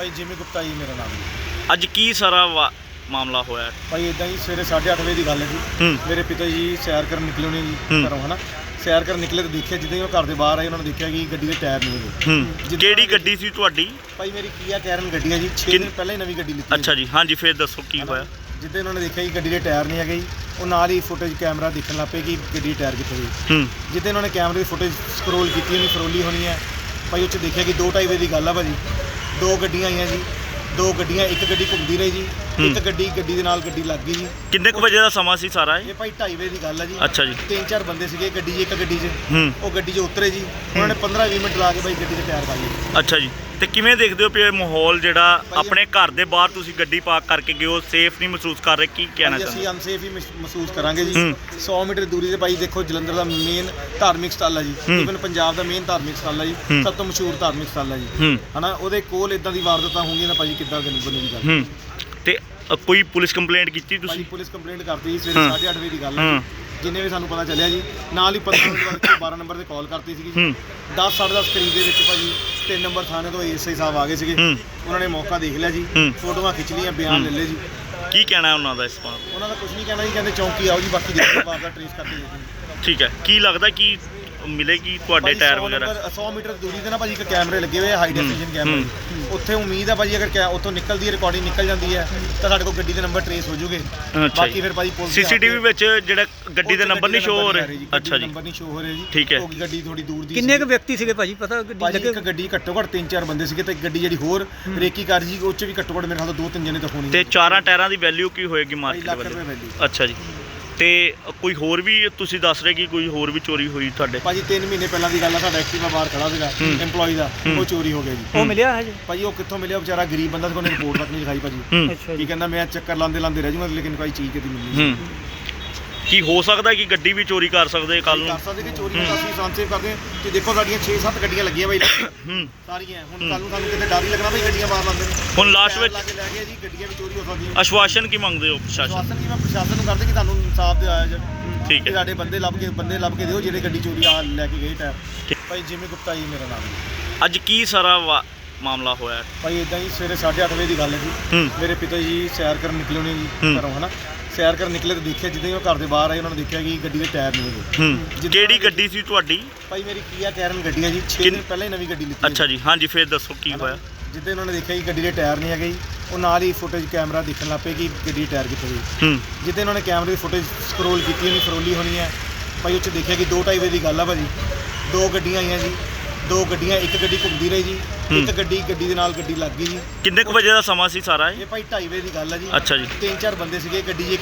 ਭਾਈ ਜਿਮੀ ਗੁਪਤਾ ਜੀ ਮੇਰਾ ਨਾਮ ਹੈ ਅੱਜ ਕੀ ਸਾਰਾ ਵਾ- ਮਾਮਲਾ ਹੋਇਆ? ਹੈ? ਭਾਈ ਇਦਾਂ ਹੀ ਸਵੇਰੇ 8:30 ਵਜੇ ਦੀ ਗੱਲ ਹੈ ਜੀ। ਹੂੰ। ਮੇਰੇ ਪਿਤਾ ਜੀ ਸੈਰ ਕਰਨ ਨਿਕਲੇ ਹੋਣੇ ਜੀ ਹੂੰ। ਘਰੋਂ ਹਨਾ? ਸੈਰ ਕਰਨ ਨਿਕਲੇ ਤੇ ਦੇਖਿਆ ਜਿੱਦਾਂ ਹੀ ਉਹ ਘਰ ਦੇ ਬਾਹਰ ਆਏ ਉਹਨਾਂ ਨੇ ਦੇਖਿਆ ਕਿ ਗੱਡੀ ਦੇ ਟਾਇਰ ਨਹੀਂ ਹੈਗੇ ਹੂੰ। ਜਿੱਦਾਂ ਕਿਹੜੀ ਉਹਨਾਂ ਗੱਡੀ ਸੀ ਤੁਹਾਡੀ? ਭਾਈ ਮੇਰੀ ਕੀਆ ਕੈਰਨ ਗੱਡੀ ਹੈ ਜੀ 6 ਕਿੰਨ- ਦਿਨ ਪਹਿਲਾਂ ਹੀ ਨਵੀਂ ਗੱਡੀ ਲਿੱਤੀ ਅੱਛਾ ਜੀ ਹਾਂਜੀ ਫਿਰ ਦੱਸੋ ਕੀ ਹੋਇਆ? ਜਿੱਦਾਂ ਉਹਨਾਂ ਨੇ ਦੇਖਿਆ ਕਿ ਗੱਡੀ ਦੇ ਟਾਇਰ ਨਹੀਂ ਹੈਗੇ ਜੀ ਉਹ ਨਾਲ ਹੀ ਫੁਟੇਜ ਕੈਮਰਾ ਦੇਖਣ ਲੱਗ ਪਏ ਕਿ ਗੱਡੀ ਦੇ ਟਾਇਰ ਕਿੱਥੇ ਗਏ। ਹੂੰ। ਜਿੱਦਾਂ ਉਹਨਾਂ ਨੇ ਕੈਮਰੇ ਦੀ ਫੁਟੇਜ ਸਕਰੋਲ ਕੀਤੀ ਹੋਣੀ ਫਰੋਲੀ ਹੋਣੀ ਹੈ। ਭਾਈ ਉਹ 'ਚ ਦੇਖਿਆ ਕਿ 2:30 ਵਜੇ ਦੀ ਗੱਲ ਆ ਭਾਜੀ। ਦੋ ਗੱਡੀਆਂ ਆਈਆਂ ਜੀ। ਦੋ ਗੱਡੀਆਂ ਇੱਕ ਗੱਡੀ ਘੁੰਮਦੀ ਰਹੀ ਜੀ। ਇੱਕ। ਗੱਡੀ ਗੱਡੀ ਦੇ ਨਾਲ ਗੱਡੀ ਲੱਗ ਗਈ ਜੀ। ਕਿੰਨੇ ਕੁ ਵਜੇ ਦਾ ਸਮਾਂ ਸੀ ਸਾਰਾ ਇਹ? ਇਹ ਭਾਈ 2:30 ਵਜੇ ਦੀ ਗੱਲ ਆ ਜੀ। ਅੱਛਾ ਜੀ। ਤਿੰਨ ਚਾਰ ਬੰਦੇ ਸੀਗੇ ਗੱਡੀ 'ਚ ਇੱਕ ਗੱਡੀ 'ਚ। ਹੂੰ। ਉਹ ਗੱਡੀ 'ਚ ਉਤਰੇ ਜੀ। ਉਹਨਾਂ ਨੇ 15-20 ਮਿੰਟ ਲਾ ਕੇ ਭਾਈ ਗੱਡੀ ਦੇ ਟਾਇਰ ਪਾਏ ਅੱਛਾ ਜੀ। ਤੇ ਕਿਵੇਂ ਦੇਖਦੇ ਹੋ ਵੀ ਇਹ ਮਾਹੌਲ ਜਿਹੜਾ ਆਪਣੇ ਘਰ ਦੇ ਬਾਹਰ ਤੁਸੀਂ ਗੱਡੀ ਪਾਰਕ ਕਰਕੇ ਗਏ ਹੋ ਸੇਫ ਨਹੀਂ ਮਹਿਸੂਸ ਕਰ ਰਹੇ ਕੀ ਕਹਿਣਾ ਭਾਈ ਚਾਹੁੰਦੇ ਅਸੀਂ ਅਨਸੇਫ ਹੀ ਮਹਿਸ- ਮਹਿਸੂਸ ਕਰਾਂਗੇ ਜੀ ਹੂੰ। 100 ਮੀਟਰ ਦੂਰੀ ਤੇ ਭਾਈ ਦੇਖੋ ਜਲੰਧਰ ਦਾ ਮੇਨ ਧਾਰਮਿਕ ਸਥਲ ਹੈ ਜੀ। ਇਵਨ ਪੰਜਾਬ ਦਾ ਮੇਨ ਧਾਰਮਿਕ ਸਥਲ ਹੈ ਜੀ। ਸਭ ਤੋਂ ਮਸ਼ਹੂਰ ਧਾਰਮਿਕ ਸਥਲ ਹੈ ਜੀ ਹੂੰ ਹਨਾ ਉਹਦੇ ਕੋਲ ਇਦਾਂ ਦੀ ਵਾਰਦਾਤਾਂ ਹੋਣਗੀਆਂ ਤਾਂ ਭਾਈ ਕਿੱਦਾਂ ਬਣੂਗੀ ਗੱਲ ਹੂੰ ਤੇ ਅ, ਕੋਈ ਪੁਲਿਸ ਕੰਪਲੇਂਟ ਕੀਤੀ ਭਾਈ ਤੁਸੀਂ ਪੁਲਿਸ ਕੰਪਲੇਂਟ ਕਰਤੀ ਜੀ ਸਵੇਰੇ ਹੂੰ। 8:30 ਵਜੇ ਦੀ ਗੱਲ ਹੈ ਹੂੰ। ਜੀ। ਜਿੰਨੇ ਵੀ ਸਾਨੂੰ ਪਤਾ ਚੱਲਿਆ ਜੀ ਨਾਲ ਹੀ 15 ਮਿੰਟ ਬਾਅਦ 12 ਨੰਬਰ ਤੇ ਕਾਲ ਕਰਤੀ ਸੀਗੀ ਹੂੰ 10 10:30 ਕਰੀਬ ਦੇ ਵਿੱਚ ਭਾਜੀ 3 ਨੰਬਰ ਥਾਣੇ ਤੋਂ ਏਐਸਆਈ ਸਾਹਿਬ ਆ ਗਏ ਸੀਗੇ। ਹੂੰ। ਉਹਨਾਂ ਨੇ ਮੌਕਾ ਦੇਖ ਲਿਆ ਜੀ। ਹੂੰ। ਫੋਟੋਆਂ ਖਿੱਚ ਲਈਆਂ ਬਿਆਨ ਲੈ ਲਏ ਜੀ। ਕੀ ਕਹਿਣਾ ਉਹਨਾਂ ਦਾ ਇਸ ਬਾਰੇ? ਉਹਨਾਂ ਦਾ ਕੁਝ ਨਹੀਂ ਕਹਿਣਾ ਜੀ ਕਹਿੰਦੇ ਚੌਂਕੀ ਆਓ ਜੀ ਬਾਕੀ ਦੇਖੋ ਬਾਅਦ ਦਾ ਟ੍ਰੇਸ ਕਰਕੇ ਦੇਖੋ ਠੀਕ ਹੈ। ਕੀ ਲੱਗਦਾ ਕੀ ਮਿਲੇਗੀ ਤੁਹਾਡੇ ਭਾਜੀ ਟਾਇਰ 100 ਵਗੈਰਾ? ਨੰਬਰ 100 ਮੀਟਰ ਦੂਰੀ ਤੇ ਨਾ ਭਾਜੀ ਇੱਕ ਕੈਮਰੇ ਲੱਗੇ ਹੋਏ ਆ ਹਾਈ ਡੈਫੀਨੇਸ਼ਨ ਕੈਮਰੇ। ਉੱਥੇ ਉਮੀਦ ਆ ਭਾਜੀ ਅਗਰ ਕੈ- ਉੱਥੋਂ ਨਿਕਲਦੀ ਹੈ ਰਿਕਾਰਡਿੰਗ ਨਿਕਲ ਜਾਂਦੀ ਹੈ ਤਾਂ ਸਾਡੇ ਕੋਲ ਗੱਡੀ ਦੇ ਨੰਬਰ ਟ੍ਰੇਸ ਹੋ ਜੂਗੇ। ਅੱਛਾ ਬਾਕੀ ਫਿਰ ਭਾਜੀ ਪੁਲਿਸ ਸੀਸੀਟੀਵੀ ਵਿੱਚ ਜਿਹੜਾ ਗੱਡੀ ਦੇ ਨੰਬਰ ਨਹੀਂ ਸ਼ੋ ਹੋ ਰਹੇ ਅੱਛਾ ਜੀ ਨੰਬਰ ਨਹੀਂ ਸ਼ੋ ਹੋ ਰਹੇ ਜੀ। ਠੀਕ ਹੈ। ਉਹ ਗੱਡੀ ਥੋੜੀ ਦੂਰ ਦੀ ਕਿੰਨੇ ਕੁ। ਵਿਅਕਤੀ ਸੀਗੇ ਭਾਜੀ? ਪਤਾ ਗੱਡੀ ਭਾਜੀ ਲੱਗੇ ਇੱਕ ਗੱਡੀ ਘੱਟੋ ਘੱਟ ਤਿੰਨ ਚਾਰ ਬੰਦੇ ਸੀਗੇ ਤੇ ਇੱਕ ਗੱਡੀ ਜਿਹੜੀ ਹੋਰ ਰੇਕੀ ਕਰ ਜੀ ਉਹ ਚ ਵੀ ਘੱਟੋ ਘੱਟ ਮੇਰੇ ਖਿਆਲ ਤੋਂ ਦੋ ਤਿੰਨ ਜਣੇ ਤਾਂ ਹੋਣੀ ਤੇ ਚਾਰਾਂ ਟਾਇਰਾਂ ਦੀ ਵੈਲਿਊ ਕੀ ਹੋਏਗੀ ਮਾਰਕੀਟ ਲੱਖ ਵੱਲੋਂ? ਰੁਪਏ ਵੈਲਿਊ ਅੱਛਾ ਜੀ। ਤੇ ਕੋਈ ਹੋਰ ਵੀ ਤੁਸੀਂ ਦੱਸ ਰਹੇ ਕਿ ਕੋਈ ਹੋਰ ਵੀ ਚੋਰੀ ਹੋਈ ਤੁਹਾਡੇ? ਭਾਜੀ 3 ਮਹੀਨੇ ਪਹਿਲਾਂ ਦੀ ਗੱਲ ਆ ਸਾਡਾ ਐਕਟਿਵਾ ਬਾਹਰ ਖੜਾ ਸੀਗਾ ਹੂੰ। EMPLOYE ਦਾ ਹੂੰ। ਉਹ ਚੋਰੀ ਹੋ ਗਿਆ ਜੀ। ਉਹ ਮਿਲਿਆ ਹੈ ਜੀ ਭਾਜੀ ਉਹ ਕਿੱਥੋਂ ਮਿਲਿਆ? ਵਿਚਾਰਾ ਗਰੀਬ ਬੰਦਾ ਸੀ ਉਹਨੇ ਰਿਪੋਰਟ ਤੱਕ ਨਹੀਂ ਲਿਖਾਈ ਭਾਜੀ। ਹੂੰ। ਅੱਛਾ ਕੀ ਕਹਿੰਦਾ ਮੈਂ ਚੱਕਰ ਲਾਉਂਦੇ ਲਾਉਂਦੇ ਰਹਿ ਜਾਊਂਗਾ ਲੇਕਿਨ ਕੋਈ ਚੀਜ਼ ਕਿਤੇ ਮਿਲਣੀ ਹੂੰ। ਕੀ ਹੋ ਸਕਦਾ ਕਿ ਗੱਡੀ ਵੀ ਚੋਰੀ ਕਰ ਸਕਦੇ ਕੱਲ ਨੂੰ? ਕਰ ਸਕਦੇ ਕਿ ਚੋਰੀ ਦਾ ਅਸੀਂ ਸੰਸੇਵ ਕਰਦੇ ਹਾਂ ਕਿ ਦੇਖੋ ਸਾਡੀਆਂ 6-7 ਗੱਡੀਆਂ ਲੱਗੀਆਂ ਬਾਈ ਹੂੰ। ਸਾਰੀਆਂ ਹੁਣ ਕੱਲ ਨੂੰ ਸਾਨੂੰ ਕਿਤੇ ਡਰ ਹੀ ਲੱਗਣਾ ਬਈ ਗੱਡੀਆਂ ਮਾਰ ਲਾਉਂਦੇ ਨੇ ਹੁਣ ਲਾਸਟ ਵਿੱਚ ਲਾ ਕੇ ਲੈ ਗਏ ਜੀ ਗੱਡੀਆਂ ਵੀ ਚੋਰੀ ਹੋ ਸਕਦੀਆਂ। ਆਸ਼ਵਾਸਨ ਕੀ ਮੰਗਦੇ ਹੋ ਪ੍ਰਸ਼ਾਸਨ? ਸ਼ਾਸਨ ਕੀ ਮੈਂ ਪ੍ਰਸ਼ਾਸਨ ਨੂੰ ਕਰਦੇ ਕਿ ਤੁਹਾਨੂੰ ਇਨਸਾਫ ਦਿਵਾਇਆ ਜਾਵੇ। ਠੀਕ ਹੈ। ਸਾਡੇ ਬੰਦੇ ਲੱਭ ਕੇ ਬੰਦੇ ਲੱਭ ਕੇ ਦਿਓ ਜਿਹੜੇ ਗੱਡੀ ਚੋਰੀ ਆ ਲੈ ਕੇ ਗਏ ਟਾਇਰ। ਭਾਈ ਜਿਮੀ ਗੁਪਤਾ ਜੀ ਮੇਰਾ ਨਾਮ ਹੈ। ਅੱਜ ਕੀ ਸਾਰਾ ਮਾਮਲਾ ਹੋਇਆ? ਭਾਈ ਇਦਾਂ ਹੀ ਸਵੇਰੇ 8:30 ਵਜੇ ਦੀ ਗੱਲ ਹੈ ਜੀ। ਮੇਰੇ ਪਿਤਾ ਜੀ ਸੈਰ ਕਰਨ ਨਿਕਲੇ ਹੋਣੇ ਜੀ। ਘਰੋਂ ਹਨਾ? ਸੈਰ ਕਰਨ ਨਿਕਲੇ ਤੇ ਦੇਖਿਆ ਜਿੱਦਾਂ ਹੀ ਉਹ ਘਰ ਦੇ ਬਾਹਰ ਆਏ ਉਹਨਾਂ ਨੇ ਦੇਖਿਆ ਕਿ ਗੱਡੀ ਦੇ ਟਾਇਰ ਨਹੀਂ ਹੈਗੇ ਹੂੰ। ਜਿੱਦਾਂ ਕਿਹੜੀ ਗੱਡੀ ਸੀ ਤੁਹਾਡੀ? ਭਾਈ ਮੇਰੀ ਕੀਆ ਕੈਰਨ ਗੱਡੀ ਹੈ ਜੀ 6 ਕਿੰਨ- ਦਿਨ ਪਹਿਲਾਂ ਹੀ ਨਵੀਂ ਗੱਡੀ ਲਿੱਤੀ ਅੱਛਾ ਜੀ ਹਾਂਜੀ ਫਿਰ ਦੱਸੋ ਕੀ ਹਨਾ? ਹੋਇਆ? ਜਿੱਦਾਂ ਉਹਨਾਂ ਨੇ ਦੇਖਿਆ ਕਿ ਗੱਡੀ ਦੇ ਟਾਇਰ ਨਹੀਂ ਹੈਗੇ ਜੀ ਉਹ ਨਾਲ ਹੀ ਫੁਟੇਜ ਕੈਮਰਾ ਦੇਖਣ ਲੱਗ ਪਏ ਕਿ ਗੱਡੀ ਦੇ ਟਾਇਰ ਕਿੱਥੇ ਗਏ। ਹੂੰ। ਜਿੱਦਾਂ ਉਹਨਾਂ ਨੇ ਕੈਮਰੇ ਦੀ ਫੁਟੇਜ ਸਕਰੋਲ ਕੀਤੀ ਹੋਣੀ ਫਰੋਲੀ ਹੋਣੀ ਹੈ ਭਾਈ ਉਹ 'ਚ ਦੇਖਿਆ ਕਿ 2:30 ਵਜੇ ਦੀ ਗੱਲ ਆ ਭਾਜੀ। ਦੋ ਗੱਡੀਆਂ ਆਈਆਂ ਜੀ ਦੋ ਗੱਡੀਆਂ ਇੱਕ ਗੱਡੀ ਘੁੰਮਦੀ ਰਹੀ ਜੀ ਇੱਕ ਹੂੰ। ਗੱਡੀ ਗੱਡੀ ਦੇ ਨਾਲ ਗੱਡੀ ਲੱਗ ਗਈ ਜੀ। ਕਿੰਨੇ ਕੁ ਵਜੇ ਦਾ ਸਮਾਂ ਸੀ ਸਾਰਾ ਇਹ? ਇਹ ਭਾਈ 2:30 ਵਜੇ ਦੀ ਗੱਲ ਆ ਜੀ। ਅੱਛਾ ਜੀ। ਤਿੰਨ ਚਾਰ ਬੰਦੇ ਸੀਗੇ ਗੱਡੀ 'ਚ